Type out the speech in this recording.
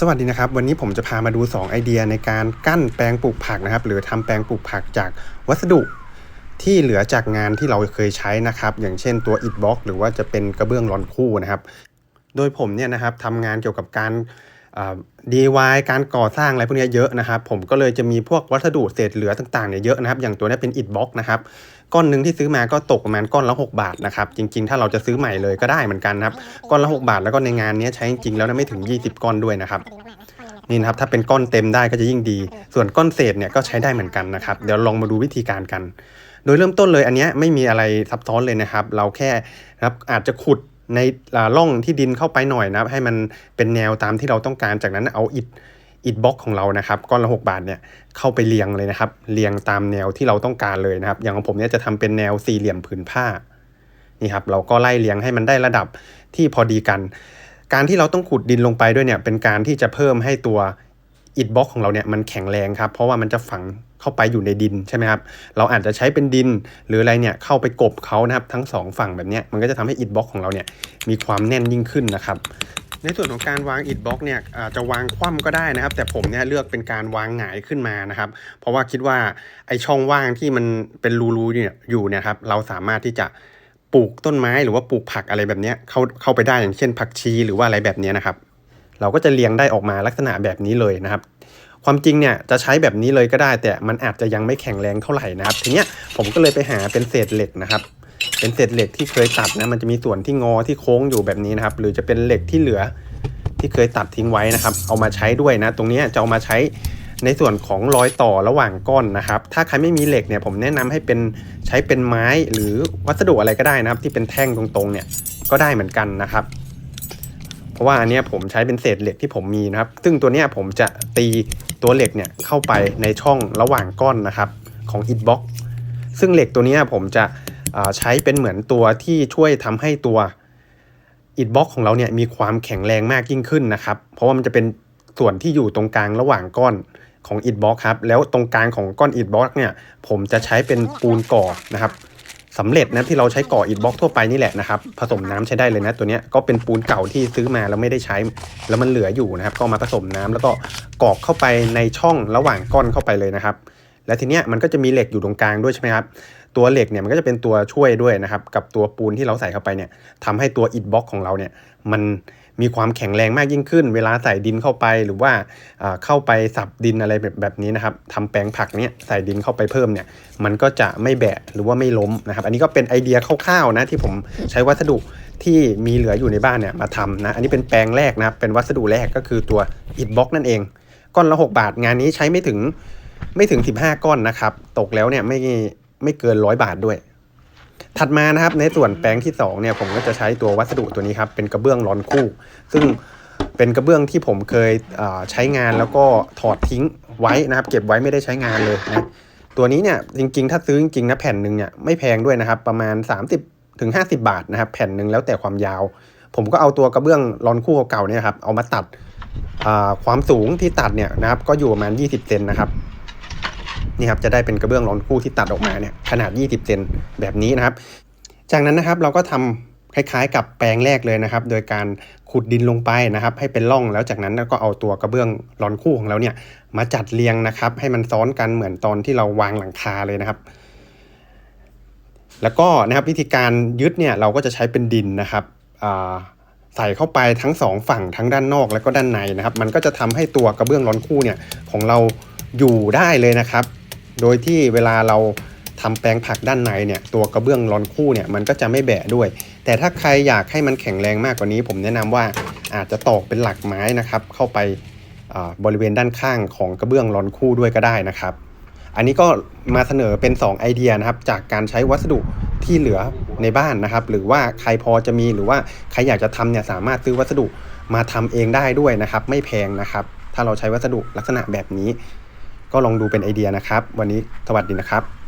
สวัสดีนะครับ วันนี้ผมจะพามาดู 2 ไอเดียในการกั้นแปลงปลูกผักนะครับ หรือทำแปลงปลูกผักจากวัสดุที่เหลือจากงานที่เราเคยใช้นะครับ อย่างเช่นตัวอิฐบล็อกหรือว่าจะเป็นกระเบื้องรอนคู่นะครับ โดยผมเนี่ยนะครับทำงานเกี่ยวกับการอ่า DIY การก่อสร้างอะไรพวกนี้เยอะนะครับ ผมก็เลยจะมีพวกวัสดุเศษเหลือต่างๆเนี่ยเยอะนะครับ อย่างตัวนี้เป็นอิฐบล็อกนะครับ ก้อนหนึ่งที่ซื้อมาก็ตกประมาณก้อนละ 6 บาทนะครับ จริง ๆ ถ้าเราจะซื้อใหม่เลยก็ได้เหมือนกันนะครับ ก้อนละ 6 บาทแล้วก็ในงานเนี้ยใช้จริงๆแล้วนะไม่ถึง 20 ก้อนด้วยนะครับนี่นะครับถ้าเป็นก้อนเต็มได้ก็จะยิ่งดี ส่วนก้อนเศษเนี่ยก็ใช้ได้เหมือนกันนะครับ เดี๋ยวลองมาดูวิธีการกัน โดยเริ่มต้นเลยอันเนี้ยไม่มีอะไรซับซ้อนเลยนะครับ เราแค่นะครับอาจจะขุดในอ่าร่องที่ดินเข้าไปหน่อยนะครับ ให้มันเป็นแนวตามที่เราต้องการจากนั้นเอาอิฐ อิฐบล็อกของเรานะครับก้อนละ 6 บาทเนี่ยเข้าไปเรียงเลยนะครับ เรียงตามแนวที่เราต้องการเลยนะครับ อย่างของผมเนี่ยจะทำเป็นแนวสี่เหลี่ยมผืนผ้านี่ครับเราก็ไล่เรียงให้มันได้ระดับที่พอดีกัน การที่เราต้องขุดดินลงไปด้วยเนี่ยเป็นการที่จะเพิ่มให้ตัวอิฐบล็อกของเราเนี่ยมันแข็งแรงครับเพราะว่ามันจะฝังเข้าไปอยู่ในดินใช่ไหมครับเราอาจจะใช้เป็นดินหรืออะไรเนี่ยเข้าไปกบเขานะครับทั้งสองฝั่งแบบนี้มันก็จะทำให้อิฐบล็อกของเราเนี่ยมีความแน่นยิ่งขึ้นนะครับ ในส่วนของการวางอิฐบล็อกเนี่ยจะวางคว่ำก็ได้นะครับ แต่ผมเนี่ยเลือกเป็นการวางหงายขึ้นมานะครับ เพราะว่าคิดว่าไอช่องว่างที่มันเป็นรูๆเนี่ยอยู่เนี่ยครับเราสามารถที่จะปลูกต้นไม้หรือว่าปลูกผักอะไรแบบนี้เข้าเข้าไปได้อย่างเช่น ผักชีหรือว่าอะไรแบบนี้นะครับ เราก็จะเรียงได้ออกมาลักษณะแบบนี้เลยนะครับ ความจริงเนี่ยจะใช้แบบนี้เลยก็ได้ แต่มันอาจจะยังไม่แข็งแรงเท่าไหร่นะครับ ทีเนี้ยผมก็เลยไปหาเป็นเศษเหล็กนะครับ เป็นเศษเหล็กที่เคยตัดนะมันจะมีส่วนที่งอที่โค้งอยู่แบบนี้นะครับ หรือจะเป็นเหล็กที่เหลือที่เคยตัดทิ้งไว้นะครับ เอามาใช้ด้วยนะ ตรงนี้จะเอามาใช้ในส่วนของรอยต่อระหว่างก้อนนะครับ ถ้าใครไม่มีเหล็กเนี่ยผมแนะนำให้เป็นใช้เป็นไม้หรือวัสดุอะไรก็ได้นะครับ ที่เป็นแท่งตรงๆเนี่ยก็ได้เหมือนกันนะครับ เพราะว่าอันนี้ผมใช้เป็นเศษเหล็กที่ผมมีนะครับ ซึ่งตัวเนี้ยผมจะตีตัวเหล็กเนี่ยเข้าไปในช่องระหว่างก้อนนะครับ ของอิฐบล็อกซึ่งเหล็กตัวนี้ผมจะ ใช้เป็นเหมือนตัวที่ช่วยทำให้ตัวอิฐบล็อกของเราเนี่ยมีความแข็งแรงมากยิ่งขึ้นนะครับ เพราะว่ามันจะเป็นส่วนที่อยู่ตรงกลางระหว่างก้อนของอิฐบล็อกครับ แล้วตรงกลางของก้อนอิฐบล็อกเนี่ย ผมจะใช้เป็นปูนก่อนะครับสำเร็จนะที่เราใช้ก่ออิฐบล็อกทั่วไปนี่แหละนะครับ ผสมน้ำใช้ได้เลยนะตัวนี้ก็เป็นปูนเก่าที่ซื้อมาแล้วไม่ได้ใช้ แล้วมันเหลืออยู่นะครับ ก็มาผสมน้ำแล้วก็กรอกเข้าไปในช่องระหว่างก้อนเข้าไปเลยนะครับ และทีเนี้ยมันก็จะมีเหล็กอยู่ตรงกลางด้วยใช่ไหมครับตัวเหล็กเนี่ยมันก็จะเป็นตัวช่วยด้วยนะครับกับตัวปูนที่เราใส่เข้าไปเนี่ยทำให้ตัวอิฐบล็อกของเราเนี่ยมันมีความแข็งแรงมากยิ่งขึ้น เวลาใส่ดินเข้าไปหรือว่าเข้าไปสับดินอะไรแบบแบบนี้นะครับทำแปลงผักเนี่ยใส่ดินเข้าไปเพิ่มเนี่ยมันก็จะไม่แบะหรือว่าไม่ล้มนะครับอันนี้ก็เป็นไอเดียคร่าวๆนะที่ผมใช้วัสดุที่มีเหลืออยู่ในบ้านเนี่ยมาทำนะอันนี้เป็นแปลงแรกนะครับเป็นวัสดุแรกก็คือตัวอิฐบล็อกนั่นเองก้อนละ 6 บาทงานนี้ใช้ไม่ถึง ไม่ถึง 15 ก้อนนะครับ ตกแล้วเนี่ยไม่ไม่เกินร้อยบาทด้วย ถัดมานะครับในส่วนแปลงที่ 2 เนี่ยผมก็จะใช้ตัววัสดุตัวนี้ครับ เป็นกระเบื้องร้อนคู่ ซึ่งเป็นกระเบื้องที่ผมเคยใช้งานแล้วก็ถอดทิ้งไว้นะครับ เก็บไว้ไม่ได้ใช้งานเลยนะตัวนี้เนี่ยจริงๆ ถ้าซื้อจริงๆนะแผ่นหนึ่งเนี่ยไม่แพงด้วยนะครับ ประมาณ 30ถึง50 บาทนะครับ แผ่นหนึ่งแล้วแต่ความยาว ผมก็เอาตัวกระเบื้องร้อนคู่เก่าเนี่ยครับเอามาตัดความสูงที่ตัดเนี่ยนะครับ ก็อยู่ประมาณ 20เซนนะครับ นี่ครับจะได้เป็นกระเบื้องร้อนคู่ที่ตัดออกมาเนี่ยขนาด 20 เซนแบบนี้นะครับ จากนั้นนะครับเราก็ทำคล้ายๆ กับแปลงแรกเลยนะครับ โดยการขุดดินลงไปนะครับ ให้เป็นร่องแล้วจากนั้นก็เอาตัวกระเบื้องร้อนคู่ของเราเนี่ยมาจัดเรียงนะครับ ให้มันซ้อนกันเหมือนตอนที่เราวางหลังคาเลยนะครับ แล้วก็นะครับวิธีการยึดเนี่ยเราก็จะใช้เป็นดินนะครับอ่าใส่เข้าไปทั้งสองฝั่งทั้งด้านนอกแล้วก็ด้านในนะครับ มันก็จะทำให้ตัวกระเบื้องร้อนคู่เนี่ยของเราอยู่ได้เลยนะครับ โดยที่เวลาเราทำแปลงผักด้านในเนี่ยตัวกระเบื้องรอนคู่เนี่ยมันก็จะไม่แบะด้วย แต่ถ้าใครอยากให้มันแข็งแรงมากกว่านี้ ผมแนะนำว่าอาจจะตอกเป็นหลักไม้นะครับ เข้าไปบริเวณด้านข้างของกระเบื้องรอนคู่ด้วยก็ได้นะครับ อันนี้ก็มาเสนอเป็น 2 ไอเดียนะครับ จากการใช้วัสดุที่เหลือในบ้านนะครับ หรือว่าใครพอจะมีหรือว่าใครอยากจะทำเนี่ยสามารถซื้อวัสดุมาทำเองได้ด้วยนะครับ ไม่แพงนะครับ ถ้าเราใช้วัสดุลักษณะแบบนี้ ก็ลองดูเป็นไอเดียนะครับ วันนี้สวัสดีนะครับ